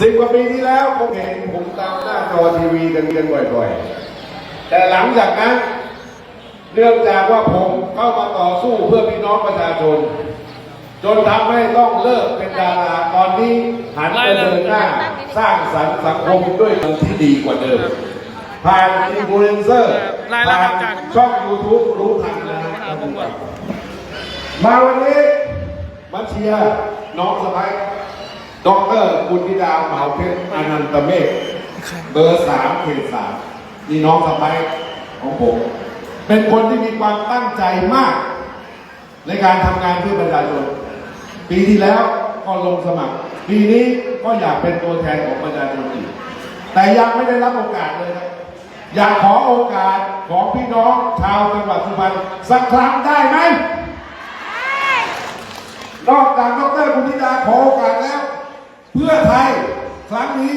สิบกว่าปีที่แล้วผมเห็นผมตามหน้าจอทีวีกันกันบ่อยๆ แต่หลังจากนั้น เนื่องจากว่าผมเข้ามาต่อสู้เพื่อพี่น้องประชาชน จนทำให้ต้องเลิกเป็นดาราตอนนี้หันไปเดินหน้า สร้างสรรค์สังคมด้วยเงินที่ดีกว่าเดิม ผ่านอินฟลูเอนเซอร์ผ่าครับอาจารย์นช่องยูทูบรู้ทันนะครับมาวันนี้มาเชียร์น้องสะพ้าย ดอกเตอรบุญธิดาเหมาเพชรอนันตเมฆเบอร์สามเขตสามนี่น้องสะพ้ายของผม เป็นคนที่มีความตั้งใจมาก ในการทำงานเพื่อประชาชน ปีที่แล้วก็ลงสมัคร ปีนี้ก็อยากเป็นตัวแทนของประชาชนอีก แต่ยังไม่ได้รับโอกาสเลยครับอยากขอโอกาสของพี่น้องชาวจังหวัดสุพรรณสักครั้งได้ไหมนอกจากดรบุญธิดาขอโอกาสแล้ว เพื่อไทยครั้งนี้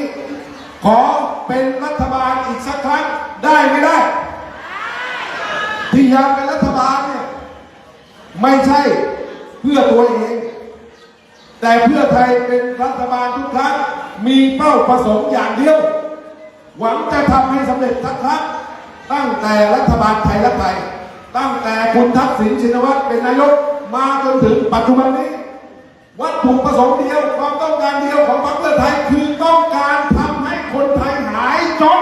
ขอเป็นรัฐบาลอีกสักครั้งได้ไม่ได้ ที่อยากเป็นรัฐบาลเนี่ยไม่ใช่เพื่อตัวเอง แต่เพื่อไทยเป็นรัฐบาลทุกครั้งมีเป้าประสงค์อย่างเดียว หวังจะทำให้สำเร็จสักครั้งตั้งแต่รัฐบาลไทยและไทยตั้งแต่คุณทักษิณชินวัตรเป็นนายกมาจนถึงปัจจุบันนี้ วัตถุประสงค์เดียวความต้องการเดียวของพรรคเพื่อไทยคือต้องการทำให้คนไทยหายจน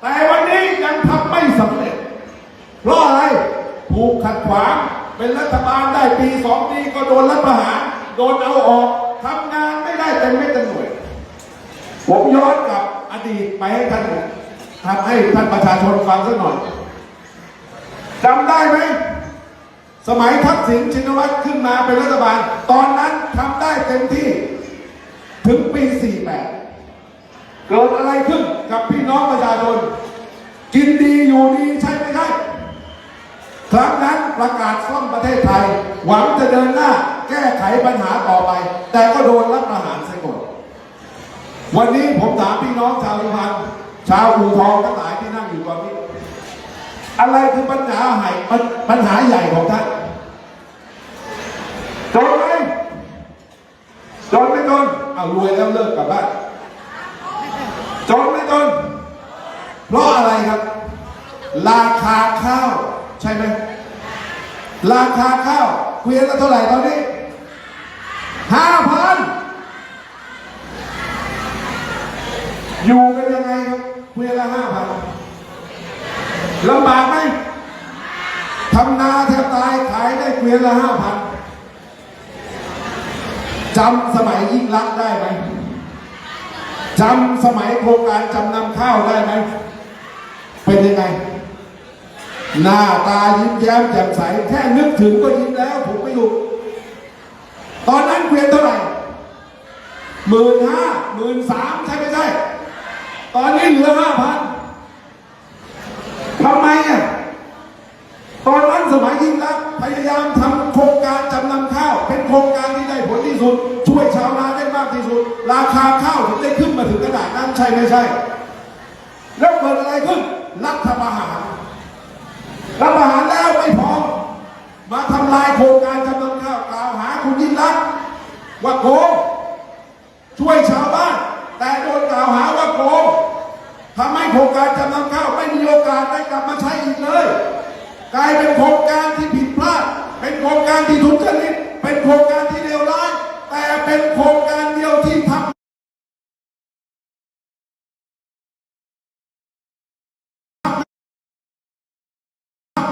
แต่วันนี้ยังทำไม่สำเร็จ เพราะอะไรถูกขัดขวางเป็นรัฐบาลได้ปีสองปีก็โดนรัฐประหารโดนเอาออกทำงานไม่ได้เต็มไม่เต็มหน่วย ผมย้อนกลับอดีตไปให้ท่านทำให้ท่านประชาชนฟังสักหน่อยจำได้ไหม สมัยทักษิณชินวัตรขึ้นมาเป็นรัฐบาล ตอนนั้นทำได้เต็มที่ถึงปี 48 เกิดอะไรขึ้นกับพี่น้องประชาชน กินดีอยู่ดีใช่ไหมใช่ครั้งนั้นประกาศซ่อมประเทศไทย หวังจะเดินหน้าแก้ไขปัญหาต่อไป แต่ก็โดนรัฐประหารเสียก่อนวันนี้ผมถามพี่น้องชาวสุพรรณชาวอู่ทองทั้งหลายที่นั่งอยู่ตอนนี้ อะไรคือปัญหาใหญ่ปัญหาใหญ่ของท่านจนไหมจนไม่จน เอารวยแล้วเลิกกลับบ้านจนไม่จนเพราะอะไรครับ ราคาข้าว ใช่ไหมราคาข้าวเกวียนละเท่าไหร่ตอนนี้ห้าพันอยู่กันยังไงครับเกวียนละห้าพันลำบากไหมทำนาแทบตายขายได้เกวียนละห้าพัน จำสมัยยิ่งรักได้ไหมจำสมัยโครงการจำนำข้าวได้ไหม เป็นยังไง หน้าตายิ้มแย้มแจ่มใส แค่นึกถึงก็ยิ้มแล้ว ผมไม่รู้ตอนนั้นเกวียนเท่าไหร่หมื่นห้าหมื่นสามใช่ไม่ใช่ ตอนนี้เหลือห้าพันทำไมอะตอนนั้น สมัยยิ่งรักษณ์พยายามทำโครงการจำนำข้าว เป็นโครงการที่ได้ผลที่สุด ช่วยชาวนาได้มากที่สุด ราคาข้าวถึงได้ขึ้นมาถึงขนาดนั้นใช่ไม่ใช่ แล้วเกิดอะไรขึ้น รัฐประหารรัฐประหารแล้วไม่พอมาทำลายโครงการจำนำข้าวกล่าวหาคุณยิ่งรักษณ์ว่าโกงช่วยชาวบ้าน แต่โดนกล่าวหาว่าโกงทำให้โครงการจำนำข้าวไม่มีโอกาสได้กลับมาใช้อีกเลย กลายเป็นโครงการที่ผิดพลาด เป็นโครงการที่ทุจริตเป็นโครงการที่เลวร้าย แต่เป็นโครงการเดียวที่ทำ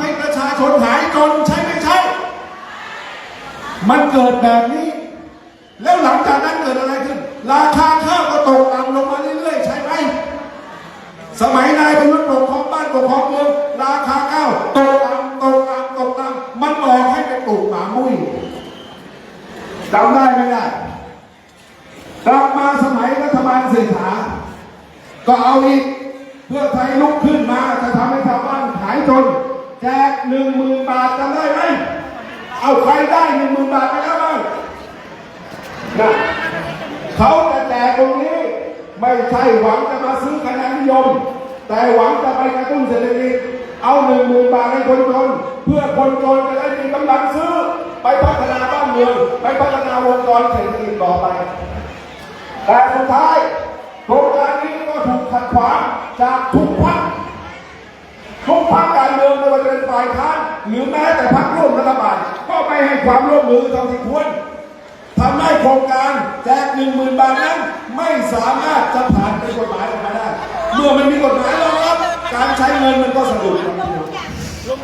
ให้ประชาชนหายจนใช่ไม่ใช่มันเกิดแบบนี้ แล้วหลังจากนั้นเกิดอะไรขึ้น ราคาข้าวก็ตกต่ำลงมาเรื่อยๆ ใช่ไหม สมัยนายเป็นรัฐปกครองบ้านปกครองเมืองราคาข้าวตกต่ำตกต่ำตกต่ำมันบอกให้ไปปลูกหมามุ้ย จำได้ไหมได้กลับมาสมัยรัฐบาลเศรษฐา ก็เอาอีก เพื่อไทยลุกขึ้นมาจะทำให้ชาวบ้านหายจน แจกหนึ่งหมื่นบาทจำได้ไหม เอาใครได้หนึ่งหมื่นบาทไปแล้วบ้างนะเขาจะแจกตรงนี้ไม่ใช่หวังจะมาซื้อคะแนนนิยม แต่หวังจะไปกระตุ้นเศรษฐกิจเอาหนึ่งหมื่นบาทให้คนจนเพื่อคนจนจะได้มีกำลังซื้อ ไปพัฒนาบ้านเมือง ไปพัฒนาวงจรเศรษฐกิจต่อไป แต่สุดท้ายโครงการนี้ก็ถูกขัดขวางจากทุกพรรคทุกพรรคการเมืองไม่ว่าจะเป็นฝ่ายค้านหรือแม้แต่พรรคร่วมรัฐบาลก็ไม่ให้ความร่วมมือเท่าที่ควรทำให้โครงการแจกหนึ่งหมื่นบาทนั้นไม่สามารถจะผ่านเป็นกฎหมายออกมาได้ เมื่อมันมีกฎหมายรองรับ การใช้เงินมันก็สะดวกครับพี่น้อง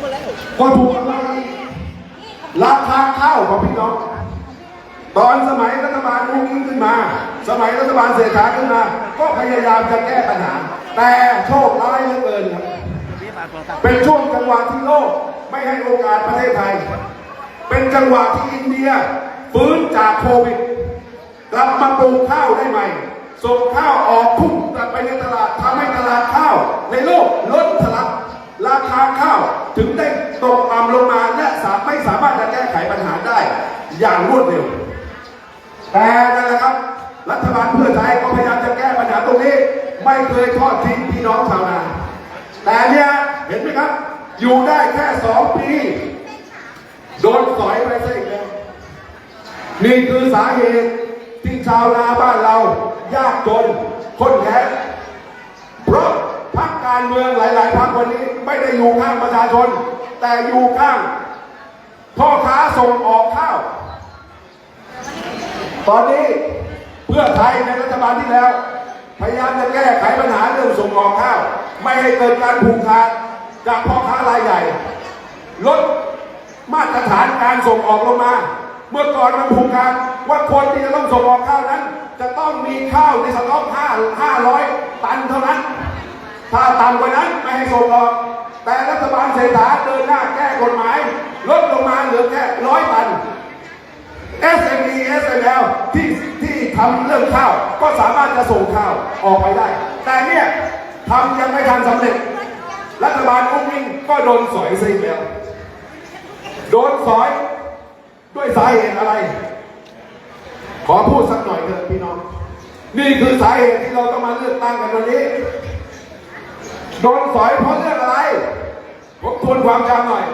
ก็ถูกกำลัง ราคาข้าวของพี่น้องตอนสมัยรัฐบาลอุ้งอิงขึ้นมา สมัยรัฐบาลเศรษฐาขึ้นมา ก็พยายามจะแก้ปัญหา แต่โชคร้ายเหลือเกินครับเป็นช่วงจังหวะที่โลกไม่ให้โอกาสประเทศไทย เป็นจังหวะที่อินเดียฟื้นจากโควิดกลับมาปลูกข้าวได้ใหม่ส่งข้าวออกพุ่งกลับไปในตลาดทำให้ตลาดข้าวในโลกลดทะลัก ราคาข้าวถึงได้ตกต่ำลงมาและสาไม่สามารถจะแก้ไขปัญหาได้อย่างรวดเร็ว แต่นั่นแหละครับ รัฐบาลเพื่อไทยก็พยายามจะแก้ปัญหาตรงนี้ ไม่เคยทอดทิ้งพี่น้องชาวนา แต่เนี่ยเห็นไหมครับ อยู่ได้แค่สองปี โดนสอยไปซะอีกแล้วนี่คือสาเหตุที่ชาวนาบ้านเรา ยากจนคนแค้เพราะ พรรคการเมืองหลาย ๆพรรควันนี้ไม่ได้อยู่ข้างประชาชน แต่อยู่ข้างพ่อค้าส่งออกข้าว ตอนนี้เพื่อไทยในรัฐบาลที่แล้ว พยายามจะแก้ไขปัญหาเรื่องส่งออกข้าว ไม่ให้เกิดการผูกขาดจากพ่อค้ารายใหญ่ ลดมาตรฐานการส่งออกลงมา เมื่อก่อนมันผูกขาดว่าคนที่จะต้องส่งออกข้าวนั้น จะต้องมีข้าวในสต็อก5 500 ตันเท่านั้น ถ้าต่ำกว่านั้นไม่ให้ส่งออก แต่รัฐบาลเศรษฐาเดินหน้าแก้กฎหมาย ลดลงมาเหลือแค่ร้อยตัน SME SML ที่ที่ทำเรื่องข้าว ก็สามารถจะส่งข้าวออกไปได้ แต่เนี่ยทำยังไม่ทันสำเร็จ รัฐบาลอุ้งอิงก็โดนสอยซิแล้วโดนสอยด้วยสาเหตุอะไร ขอพูดสักหน่อยเถอะพี่น้อง นี่คือสาเหตุที่เราต้องมาเลือกตั้งกันวันนี้ โดนสอยเพราะเรื่องอะไร ผมทวนความจำหน่อย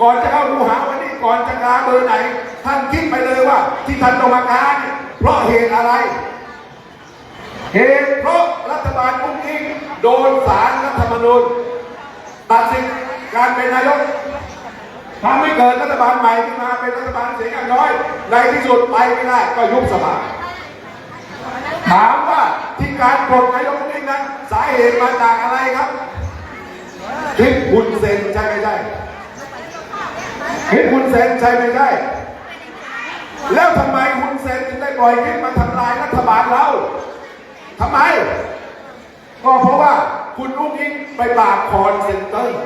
ก่อนจะเข้าดูหาวันนี้ก่อนจะกาเบอร์ไหน ท่านคิดไปเลยว่า ที่ท่านต้องมากาเนี่ยเพราะเหตุอะไร เหตุเพราะรัฐบาลอุ้งอิงโดนศาลรัฐธรรมนูญตัดสิทธิการเป็นนายกทำให้เกิดรัฐบาลใหม่ขึ้นมาเป็นรัฐบาลเสียงข้างน้อยในที่สุดไปไม่ได้ก็ยุบสภา ถามว่าที่การปลดนายกอุ้งอิงนั้น สาเหตุมาจากอะไรครับคลิปคุณเซนใช่ไม่ใช่คลิปคุณเซนใช่ไม่ใช่แล้วทำไมคุณเซนถึงได้ปล่อยคลิปมาทำลายรัฐบาลเราทำไม ก็เพราะว่าคุณอุ้งอิงไปปาบคอนเซนเตอร์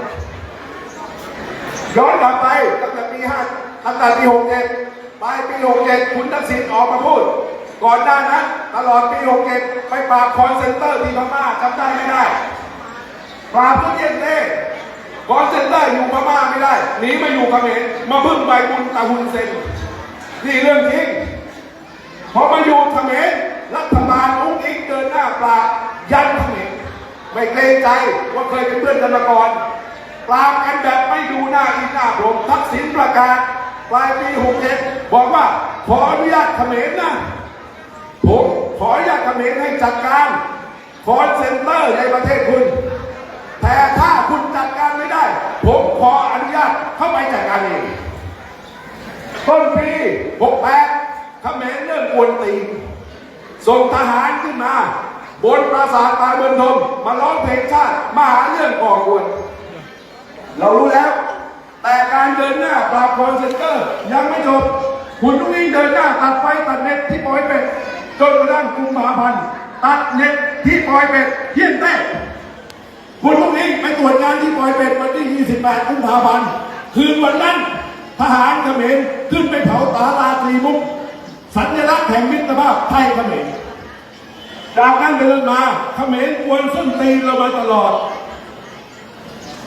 ย้อนกลับไปตั้งแต่ปีห้าตั้งแต่ปีหกเจ็ดปลายปีหกเจ็ดคุณทักษิณออกมาพูด ก่อนหน้านั้นตลอดปีหกเจ็ดไปปราบคอนเซนเตอร์ที่พม่าจำได้ไม่ได้ปราบทุกเย็นเต้คอนเซนเตอร์อยู่พม่าไม่ได้หนีมาอยู่เขมรมาพึ่งใบบุญตาหุนเซนนี่เรื่องจริงพอมาอยู่เขมรรัฐบาลอุ้งอิงเดินหน้าปราบยันเขมรไม่เกรงใจว่าเคยเป็นเพื่อนกันมาก่อนปราบกันแบบไม่ดูหน้าอินหน้าผมทักษิณประกาศปลายปี 67 บอกว่าขออนุญาตเขมรนะ ผมขออนุญาตเข มรให้จัดการคอนเซนเตอร์ในประเทศคุณ แต่ถ้าคุณจัดการไม่ได้ ผมขออนุญาตเข้าไปจัดการเองต้นปี68เขมรเริ่มกวนตีนส่งทหารขึ้นมา บนปราสาทตาเบินทมมาร้องเพลงชาติมาหาเรื่องก่อกวน เรารู้แล้ว แต่การเดินหน้าปราบคอนเซนเตอร์ยังไม่จบ คุณลุงอิงเดินหน้าตัดไฟตัดเน็ตที่ปอยเป็ด จนกระทั่งกุมภาพันธ์ตัดเน็ตที่ปอยเป็ดเฮี้ยนแต้คุณลุงอิงไปตรวจงานที่ปอยเป็ดวันที่ 28 กุมภาพันธ์คืนวันนั้นทหารเขมรขึ้นไปเผาตาลาตรีมุก สัญลักษณ์แห่งมิตรภาพไทยเขมรจากนั้นเดินมาเขมรกวนส้นตีนเรามาตลอด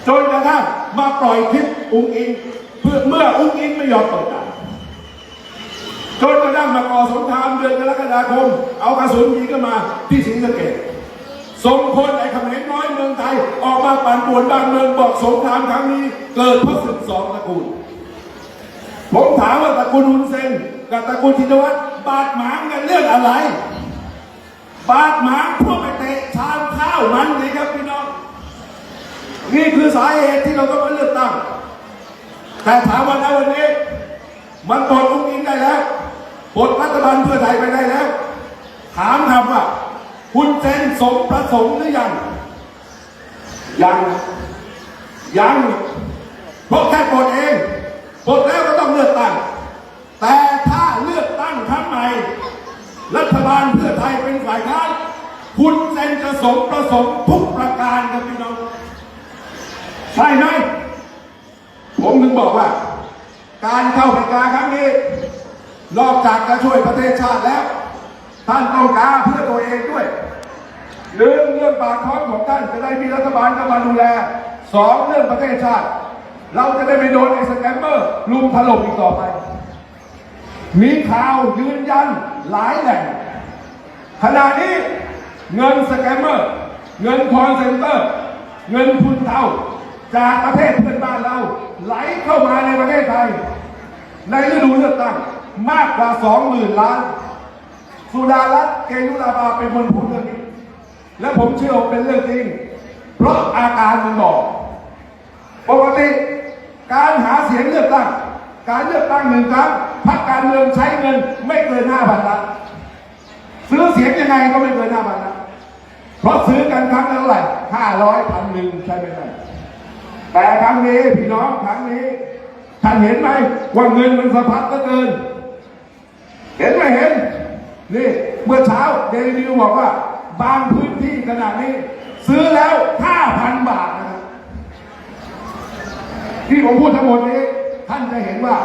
จนกระทั่งมาปล่อยคลิปอุ้งอิงเพื่อเมื่ออุ้งอิงไม่ยอมเปิดด่าน จนกระทั่งมาก่อสงครามเดือนกรกฎาคม เอากระสุนยิงกันมาที่ศรีสะเกษส่งคนไอ้เขมรน้อยเมืองไทย ออกมาปั่นป่วนบ้านเมืองบอกสงครามครั้งนี้ เกิดเพราะศึกสองตระกูล ผมถามว่าตระกูลฮุนเซนกับตระกูลธินวัตรบาดหมางกันเรื่องอะไร บาดหมางพวกไปเตะชามข้าวมันเลยครับพี่น้อง นี่คือสาเหตุที่เราต้องมาเลือกตั้งแต่ถามว่าณวันนี้มันปลดลุงอิงได้แล้ว ปลดรัฐบาลเพื่อไทยไปได้แล้ว ถามคำว่า คุณเซนสมประสงค์หรือยัง ยัง ยังเพราะแค่ปลดเองปลดแล้วก็ต้องเลือกตั้ง แต่ถ้าเลือกตั้งครั้งใหม่รัฐบาลเพื่อไทยเป็นฝ่ายค้านคุณเซนจะสมประสงค์ทุกประการครับพี่น้องใช่ไหมผมถึงบอกว่า การเข้าไปกางครั้งนี้ นอกจากจะช่วยประเทศชาติแล้ว ท่านต้องการเพื่อตัวเองด้วยหนึ่องเรื่องปากท้องของท่านจะได้มีรัฐบาลเข้ามาดูแลสองเรื่องประเทศชาติ เราจะได้ไม่โดนไอ้สแกมเมอร์ลุมถล่มอีกต่อไป มีข่าวยืนยันหลายแหล่งขณะนี้เงินสแกมเมอร์ เงินคอนเซนเตอร์ เงินทุนเทาจากประเทศเพื่อนบ้านเรา ไหลเข้ามาในประเทศไทย ในฤดูเลือกตั้ง มากกว่าสองหมื่นล้าน สุดารัตน์เกยุราภาเป็นคนพูดเรื่องนี้ และผมเชื่อว่าเป็นเรื่องจริง เพราะอาการมันบอกปกติการหาเสียงเลือกตั้ง การเลือกตั้งหนึ่งครั้งพรรคการเมืองใช้เงินไม่เกินห้าพันล้านซื้อเสียงยังไงก็ไม่เกินห้าพันล้านเพราะซื้อกันครั้งละเท่าไหร่ห้าร้อยพันหนึ่งใช่ไหมครับแต่ครั้งนี้พี่น้องครั้งนี้ท่านเห็นไหมว่าเงินมันสะพัดเหลือเกิน เห็นไหมเห็น นี่ เมื่อเช้าเดลิวบอกว่า บางพื้นที่ขนาดนี้ ซื้อแล้วห้าพันบาทนะครับที่ผมพูดทั้งหมดนี้ ท่านจะเห็นว่า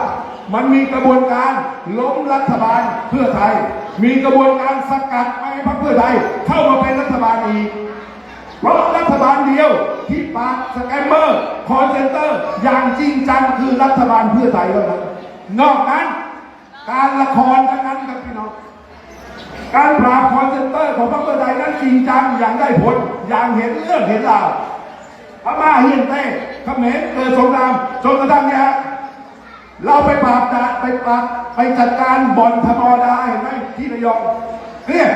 มันมีกระบวนการล้มรัฐบาลเพื่อไทย มีกระบวนการสกัดไม่ให้พรรคเพื่อไทย เข้ามาเป็นรัฐบาลอีกเพราะรัฐบาลเดียวที่ปราบสแกมเมอร์คอนเซนเตอร์ อย่างจริงจังคือรัฐบาลเพื่อไทยเท่านั้นนอกนั้น การละครทั้งนั้นครับพี่น้อง การปราบคอนเซนเตอร์ของพรรคเพื่อไทยนั้นจริงจังอย่างได้ผล อย่างเห็นเรื่องเห็นราวพม่าเฮียนเต้เขมรเกิดสงครามจนกระทั่งเนี่ยเราไปปราบจัดไปปราบไปจัดการบ่อนธรรมดาเห็นไหมที่ระยองเนี่ย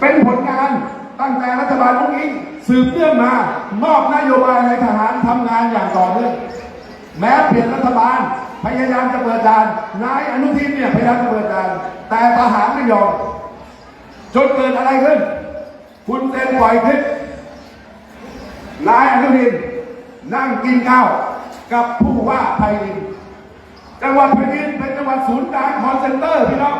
เป็นผลงานตั้งแต่รัฐบาลลุงอิงสืบเนื่องมามอบนโยบายให้ทหารทำงานอย่างต่อเนื่องแม้เปลี่ยนรัฐบาล พยายามจะเปิดด่าน นายอนุทินเนี่ยพยายามจะเปิดด่าน แต่ทหารไม่ยอม จนเกิดอะไรขึ้น คุณเต้นปล่อยคลิปนายอนุทินนั่งกินข้าวกับผู้ว่าไพรินจังหวัดไพรินเป็นจังหวัดศูนย์กลางคอนเซนเตอร์พี่น้อง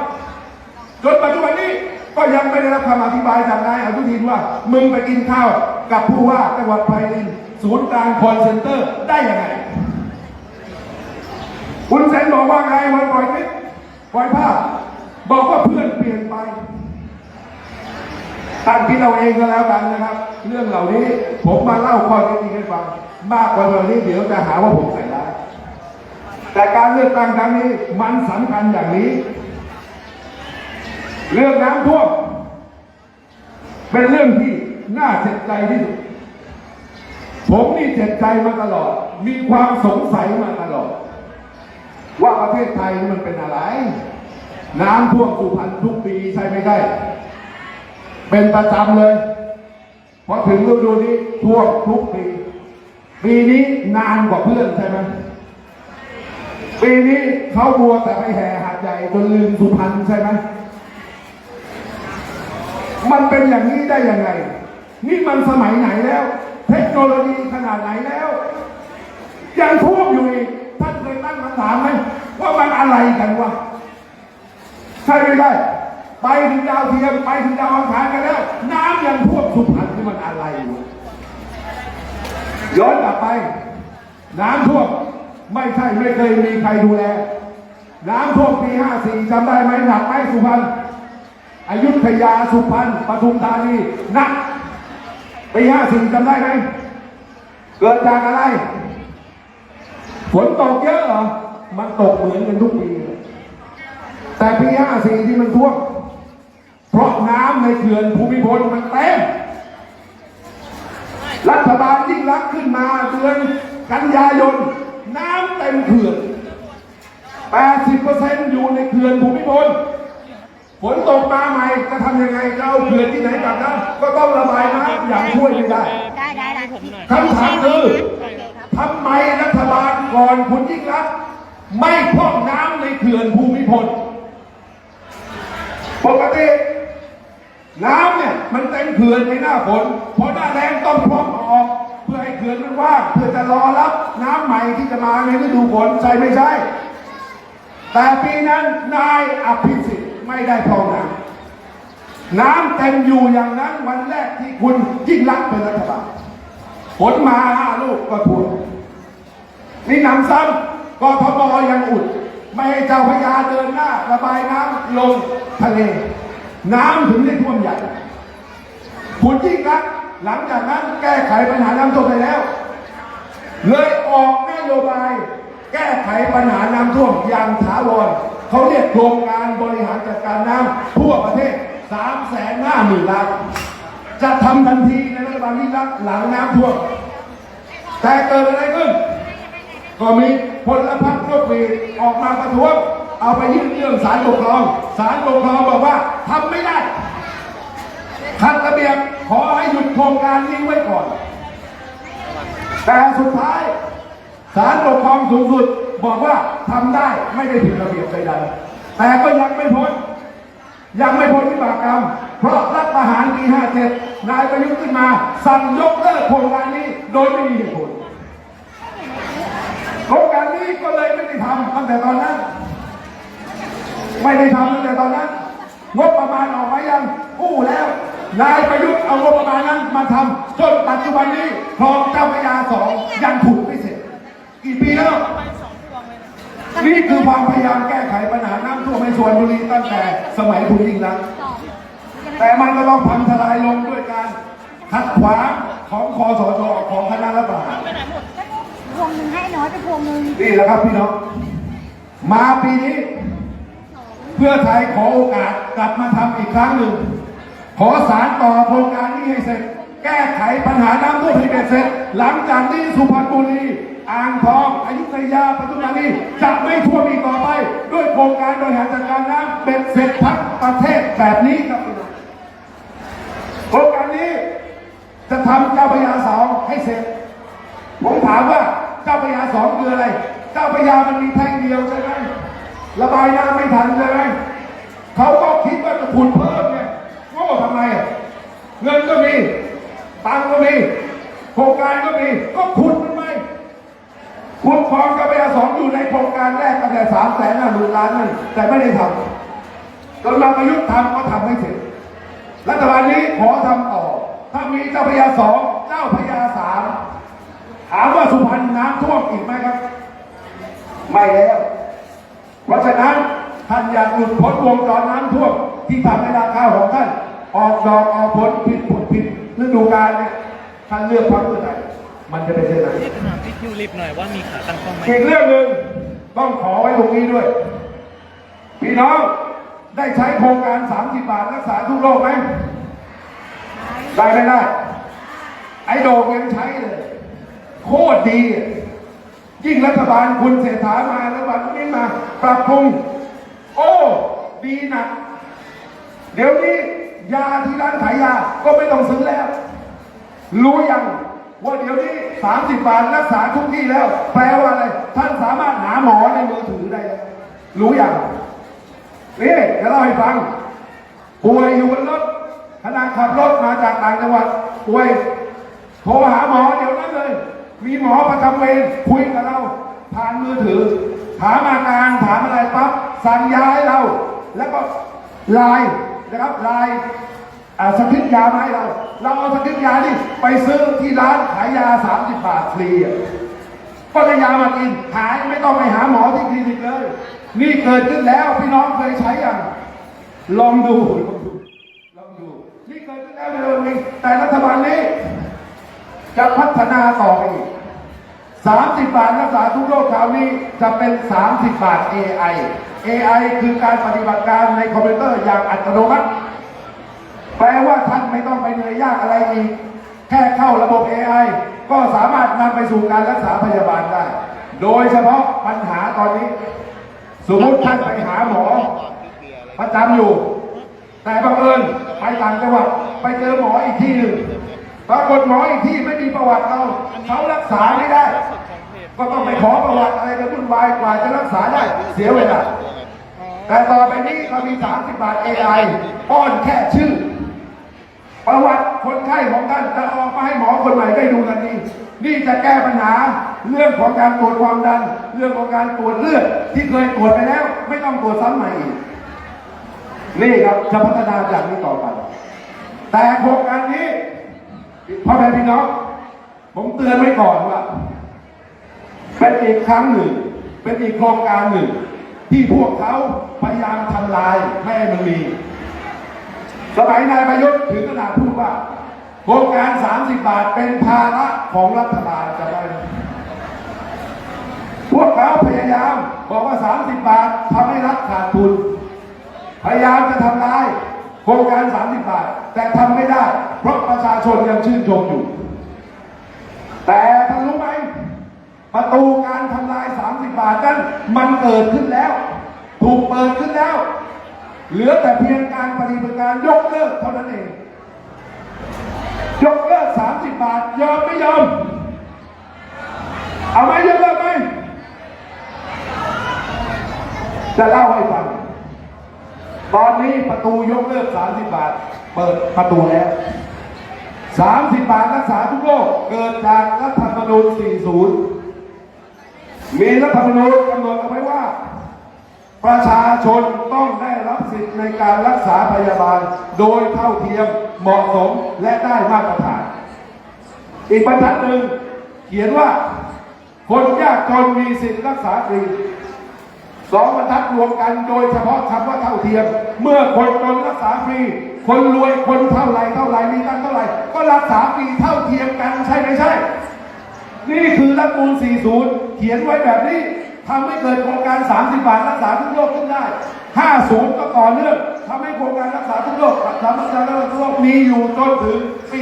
จนปัจจุบันนี้ก็ยังไม่ได้รับคำอธิบายจากนายอนุทินว่า มึงไปกินข้าวกับผู้ว่าจังหวัดไพรินศูนย์กลางคอนเซนเตอร์ได้ยังไง คุณเซนบอกว่าไงวันปล่อยคลิปปล่อยภาพ บอกว่าเพื่อนเปลี่ยนไปตั้งคิดเอาเองก็แล้วกันนะครับ เรื่องเหล่านี้ผมมาเล่าข้อเท็จจริงให้ฟัง มากกว่าเหล่านี้เดี๋ยวจะหาว่าผมใส่ร้ายแต่การเลือกตั้งครั้งนี้มันสำคัญอย่างนี้ เรื่องน้ำท่วมเป็นเรื่องที่น่าเจ็บใจที่สุด ผมนี่เจ็บใจมาตลอด มีความสงสัยมาตลอด ว่าประเทศไทยนี่มันเป็นอะไร น้ำท่วมสุพรรณทุกปีใช่ไม่ใช่เป็นประจำเลยพอถึงฤดูนี้ท่วมทุกปีปีนี้นานกว่าเพื่อนใช่ไหมปีนี้เขาบัวแต่ไปแห่หาดใหญ่จนลืมสุพรรณใช่ไหมมันเป็นอย่างนี้ได้ยังไง นี่มันสมัยไหนแล้ว เทคโนโลยีขนาดไหนแล้ว ยังท่วมอยู่อีก ท่านเคยตั้งคำถามไหมว่ามันอะไรกันวะใช่ไม่ได้ ไปถึงดาวเทียมไปถึงดาวอังคารกันแล้ว น้ำยังท่วมสุพรรณที่มันอะไรวะย้อนกลับไป น้ำท่วมไม่ใช่ไม่เคยมีใครดูแล น้ำท่วมปี54จำได้ไหมหนักไหมสุพรรณอยุธยาสุพรรณปทุมธานีหนักปี54จำได้ไหมเกิดจากอะไร ฝนตกเยอะเหรอ มันตกเหมือนกันทุกปีเลยแต่ปี54ที่มันท่วม เพราะน้ำในเขื่อนภูมิพลมันเต็ม รัฐบาลยิ่งรักษณ์ขึ้นมาเดือนกันยายน น้ำเต็มเขื่อน 80%อยู่ในเขื่อนภูมิพลฝนตกมาใหม่จะทำยังไงจะเอาเขื่อนที่ไหนกลับนะก็ต้องระบายน้ำอย่างช่วยไม่ได้ได้ได้ได้คำถามคือโอเคครับทำไมรัฐบาล ก่อนคุณยิ่งรักไม่พร่องน้ำในเขื่อนภูมิพลปกติน้ำเนี่ยมันเต็มเขื่อนในหน้าฝนเพอหน้าแรงต้องพร่องออกเพื่อให้เขื่อนมันว่างเพื่อจะรอรับน้ำใหม่ที่จะมาในฤดูฝนใช่ไม่ใช่ แต่ปีนั้นนายอภิสิทธิ์ไม่ได้พร่องน้ำน้ำเต็มอยู่อย่างนั้นวันแรกที่คุณยิ่งรักเป็นรัฐบาลฝนมาห้าลูกก็ท่ว มนี่หนำซ้ำกทมยังอุด ไม่ให้เจ้าพระยาเดินหน้า ระบายน้ำลงทะเล น้ำถึงได้ท่วมใหญ่คุณยิ่งรักหลังจากนั้นแก้ไขปัญหาน้ำท่วมไปแล้ว เลยออกนโยบาย แก้ไขปัญหาน้ำท่วมอย่างถาวรเขาเรียกโครงการบริหารจัดการน้ำทั่วประเทศ3ามแสนห้าหมื่นล้านจะทำทันทีในรัฐบาลที่รักหลังน้ำท่วมแต่เกิดอะไรขึ้น ก็มีพลพรรคนกหวีออกมาประท้วงเอาไปยื่นเรื่องสารปกครองสารปกครองบอกว่าทำไม่ได้ขัดระเบียบขอให้หยุดโครงการนี้ไว้ก่อน แต่สุดท้ายศาลปกครองสูงสุดบอกว่าทำได้ไม่ได้ผิดระเบียบใดๆแต่ก็ยังไม่พ้นยังไม่พ้นวิบากกรรม เพราะรัฐประหารปี 57 นายประยุทธ์ขึ้นมา สั่งยกเลิกโครงการนี้โดยไม่มีเหตุผล ครงการนี้ก็เลยไม่ได้ทำตั้งแต่ตอนนั้น ไม่ได้ทำตั้งแต่ตอนนั้น งบประมาณออกมายังกู้แล้ว นายประยุทธ์เอางบประมาณนั้นมาทำจนปัจจุบันนี้คลองเจ้าพระยาสองยังถูกไม่เสร็จ กี่ปีแล้ว นี่คือความพยายามแก้ไขปัญหาน้ำท่วมในสวนบุรีตั้งแต่สมัยคุณยิ่งรักษณ์สองแต่มันก็ต้องพังทลายลงด้วยการขัดขวางของคอสชของคณะรัฐประหารพ วงหนึ่งให้น้อยไปพวงหนึ่งนี่แหละครับพี่น้อง มาปีนี้ เพื่อไทยขอโอกาสกลับมาทำอีกครั้งหนึ่ง ขอสารต่อโครงการนี้ให้เสร็จ แก้ไขปัญหาน้ำท่วมให้เป็นเสร็จ หลังจากนี้สุพรรณบุรีอ่างทองอยุธยาปทุมธานีจะไม่ท่วมอีกต่อไป ด้วยโครงการบริหารจัดการน้ำเป็นเสร็จทั้งประเทศแบบนี้ครับพี่น้องโครงการนี้จะทำเจ้าพระยาสองให้เสร็จ ผมถามว่าเจ้า พยาสองคืออะไร เจ้าพยามันมีแท่งเดียวใช่ไหมระบายน้ำไม่ทันใช่ไหมเขาก็คิดว่าจะขุดเพิ่มเนี่ยโง่ทำไมเงินก็มีตังก็มีโครงการก็มีก็ขุดมันไปขุดคลองเจ้าพยาสองอยู่ในโครงการแรกตั้งแต่สามแสนห้าหมื่นล้านนั่นแต่ไม่ได้ทำจนมาประยุทธ์ทำก็ทำไม่เสร็จรัฐบาลนี้ขอทำต่อ ถ้ามีเจ้าพยาสองเจ้าพยาสาม ถามว่าสุพรรณน้ำท่วมอีกไหมครับ ไม่แล้ว เพราะฉะนั้นท่านอยากหลุดพ้นวงจรน้ำท่วมที่ทำให้ราคาของท่าน ออกดอกออกผลผิดผลผิดฤดูกาลเนี่ยท่านเลือกพรรคเพื่อไทยมันจะเป็นเช่นนั้นพี่ถามพี่ทิวลิปหน่อยว่ามีขาตั้งกล้องไหมอีกเรื่องหนึ่งต้องขอไว้ตรงนี้ด้วย พี่น้องได้ใช้โครงการ 30 บาทรักษาทุกโรคไหมได้ไม่ได้ไอ้โดกยังใช้เลย โคตรดี ยิ่งรัฐบาลคุณเศรษฐามารัฐบาลนี้มา ปรับปรุง โอ้ ดีนักเดี๋ยวนี้ยาที่ร้านขายยาก็ไม่ต้องซื้อแล้ว รู้ยังว่าเดี๋ยวนี้ 30 บาทรักษาทุกที่แล้ว แปลว่าอะไร ท่านสามารถหาหมอในมือถือได้แล้วรู้ยังนี่จะเล่าให้ฟัง ป่วยอยู่บนรถขณะขับรถมาจากต่างจังหวัดป่วยโทรหาหมอเดี๋ยวนั้นเลย มีหมอประจำเวรคุยกับเรา ผ่านมือถือ ถามอาการถามอะไรปั๊บสั่งยาให้เรา แล้วก็ไลน์นะครับไลน์อ่สคริปต์ยามาให้เรา เราเอาสคริปต์ยานี่ไปซื้อที่ร้านขายยา 30 บาทฟรีก็ได้ยามากินหายไม่ต้องไปหาหมอที่คลินิกเลย นี่เกิดขึ้นแล้วพี่น้องเคยใช้ย่างลองดูลองดูลองดูนี่เกิดขึ้นแล้วในเรื่องนี้แต่รัฐบาลนี้ จะพัฒนาต่อไปอีก 30 บาทรักษาทุกโรคคราวนี้จะเป็น 30 บาท AI AI คือการปฏิบัติการในคอมพิวเตอร์อย่างอัตโนมัติ แปลว่าท่านไม่ต้องไปเหนื่อยยากอะไรอีก แค่เข้าระบบ AI ก็สามารถนำไปสู่การรักษาพยาบาลได้ โดยเฉพาะปัญหาตอนนี้ สมมติท่านไปหาหมอประจำอยู่ แต่บังเอิญไปต่างจังหวัดไปเจอหมออีกที่หนึ่ง ปรากฏหมออีกที่ไม่มีประวัติเราเขารักษาไม่ได้ ก็ต้องไปขอประวัติอะไรกันวุ่นวายกว่าจะรักษาได้ เสียเวลาแต่ต่อไปนี้เรามี 30 บาท AI ป้อนแค่ชื่อ ประวัติคนไข้ของท่านจะออกมาให้หมอคนใหม่ได้ดูกันดีนี่จะแก้ปัญหาเรื่องของการตรวจความดัน เรื่องของการตรวจเลือดที่เคยตรวจไปแล้ว ไม่ต้องตรวจซ้ำใหม่อีกนี่ครับจะพัฒนาจากนี้ต่อไป แต่โครงการนี้ พ่อแม่พี่น้อง ผมเตือนไว้ก่อนว่า เป็นอีกครั้งหนึ่ง เป็นอีกโครงการหนึ่ง ที่พวกเขาพยายามทำลายไม่ให้มันมี สมัยนายประยุทธ์ถึงขนาดพูดว่า โครงการ 30 บาทเป็นภาระของรัฐบาลจะได้พวกเขาพยายามบอกว่า 30 บาททำให้รัฐขาดทุน พยายามจะทำลาย โครงการ 30 บาท แต่ทำไม่ได้ เพราะประชาชนยังชื่นชมอยู่ แต่ท่านรู้ไหมประตูการทำลาย 30 บาทนั้นมันเกิดขึ้นแล้ว ถูกเปิดขึ้นแล้ว เหลือแต่เพียงการปฏิบัติการยกเลิกเท่านั้นเอง ยกเลิก 30 บาท ยอมไม่ยอม เอาไหมยกเลิกไหมจะเล่าให้ฟัง ตอนนี้ประตูยกเลิก 30 บาท เปิดประตูแล้ว 30 บาทรักษาทุกโรคเกิดจากรัฐธรรมนูญ 40 มีรัฐธรรมนูญกำหนดเอาไว้ว่า ประชาชนต้องได้รับสิทธิ์ในการรักษาพยาบาล โดยเท่าเทียมเหมาะสมและได้มาตรฐาน อีกบรรทัดหนึ่งเขียนว่า คนยากจนมีสิทธิ์รักษาฟรี สองบรรทัดรวมกันโดยเฉพาะคำว่าเท่าเทียม เมื่อคนจนรักษาฟรี คนรวยคนเท่าไรเท่าไรมีตังเท่าไรก็รักษาฟรีเท่าเทียมกันใช่ไหมใช่ นี่คือรัฐธรรมนูล40 เขียนไว้แบบนี้ทำให้เกิดโครงการ 30 บาทรักษาทุกโรคขึ้นได้ 50 ก็ต่อเนื่องทำให้โครงการรักษาทุกโรครักษาทุกโรคมีอยู่จนถึงปี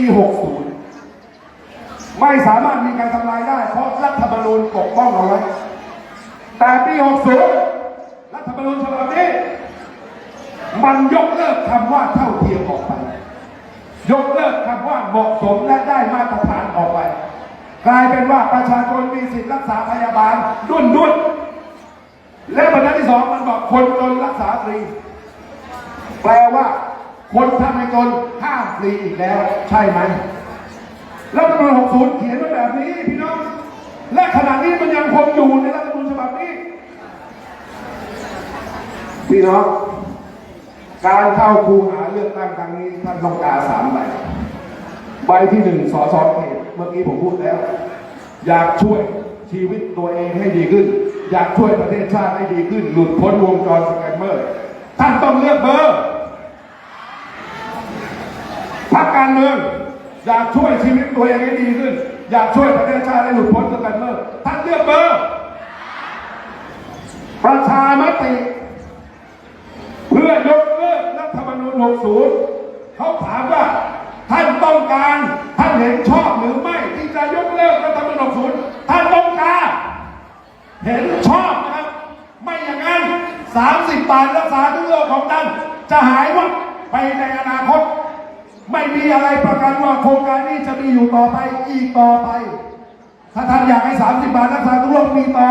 60 ไม่สามารถมีการทำลายได้ เพราะรัฐธรรมนูญปกป้องเอาไว้แต่ปี 60 รัฐธรรมนูญฉบับนี้ มันยกเลิกคำว่าเท่าเทียมออกไป ยกเลิกคำว่าเหมาะสมและได้มาตรฐานออกไป กลายเป็นว่าประชาชนมีสิทธิ์รักษาพยาบาลดุนดุนและบรรทัดที่สองมันบอกคนจนรักษาฟรี แปลว่า คนทำให้จนห้ามฟรีอีกแล้ว ใช่ไหมรัฐธรรมนูญ60 เขียนไว้แบบนี้พี่น้อง และขณะนี้มันยังคงอยู่ในรัฐธรรมนูญฉบับนี้ พี่น้องการเข้าคูหาเลือกตั้งครั้งนี้ท่านต้องการสามใบใบที่หนึ่งสอสอเขตเมื่อกี้ผมพูดแล้ว อยากช่วยชีวิตตัวเองให้ดีขึ้น อยากช่วยประเทศชาติให้ดีขึ้น หลุดพ้นวงจรสแกมเมอร์ท่านต้องเลือกเบอร์พรรคการเมืองอยากช่วยชีวิตตัวเองให้ดีขึ้น อยากช่วยประเทศชาติให้หลุดพ้นสแกมเมอร์ท่านเลือกเบอร์ ประชามติ เพื่อยกเลิกรัฐธรรมนูญ 60 เขาถามว่าท่านต้องการท่านเห็นชอบหรือไม่ที่จะยกเลิกรัฐธรรมนูญ 60 ท่านต้องการเห็นชอบนะครับ ไม่อย่างนั้น 30 บาทรักษาทุกโรคของท่านจะหายวับไปในอนาคต ไม่มีอะไรประกันว่าโครงการนี้จะมีอยู่ต่อไปอีกต่อไป ถ้าท่านอยากให้ 30 บาทรักษาทุกโรคมีต่อ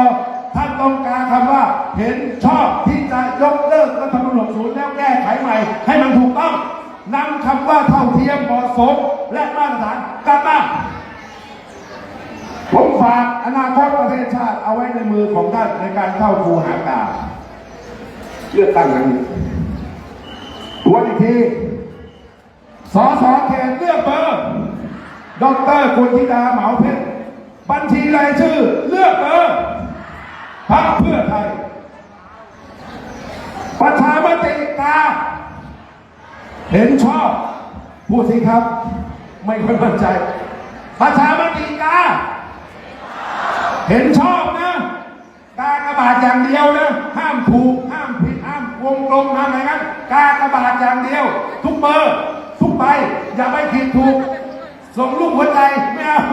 ท่านต้องการคำว่าเห็นชอบที่จะยกเลิกรัฐธรรมนูญ60แล้วแก้ไขใหม่ ให้มันถูกต้องนำคำว่าเท่าเทียมเหมาะสมและมาตรฐานกลับมาผมฝากอนาคตประเทศชาติเอาไว้ในมือของท่านในการเข้าคูหากาเลือกตั้งครั้งนี้ทวนอีกทีสอสอเขตเลือกเบอร์ดอกเตอรกุลธิดาเหมาเพชรบัญชีรายชื่อ เลือกเบอร์ พรรคเพื่อไทย ประชามติกาเห็นชอบ พูดสิครับ ไม่ค่อยมั่นใจ ประชามติกา เห็นชอบนะ กากระบาดอย่างเดียวนะ ห้ามถูก ห้ามผิด ห้ามวงกลมห้ามอะไรนั้นกากระบาดอย่างเดียว ทุกเบอร์ ทุกใบ อย่าไปผิดถูก ส่งลูกหัวใจไม่เอา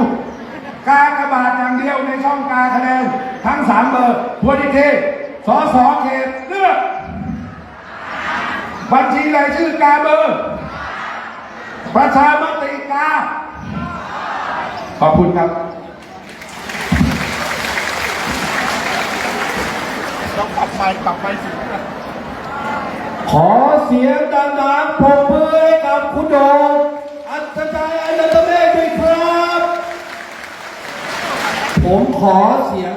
กากระบาดอย่างเดียวในช่องกาคะแนนทั้งสามเบอร์ทวนอีกทีสอสอเขตเลือกบัญชีรายชื่อกาเบอร์ประชามติกา ขอบคุณครับต้องปรับไฟปรับไฟสูงขอเสียงดังๆปรบมือให้กับคุณโดง ผมขอเสียง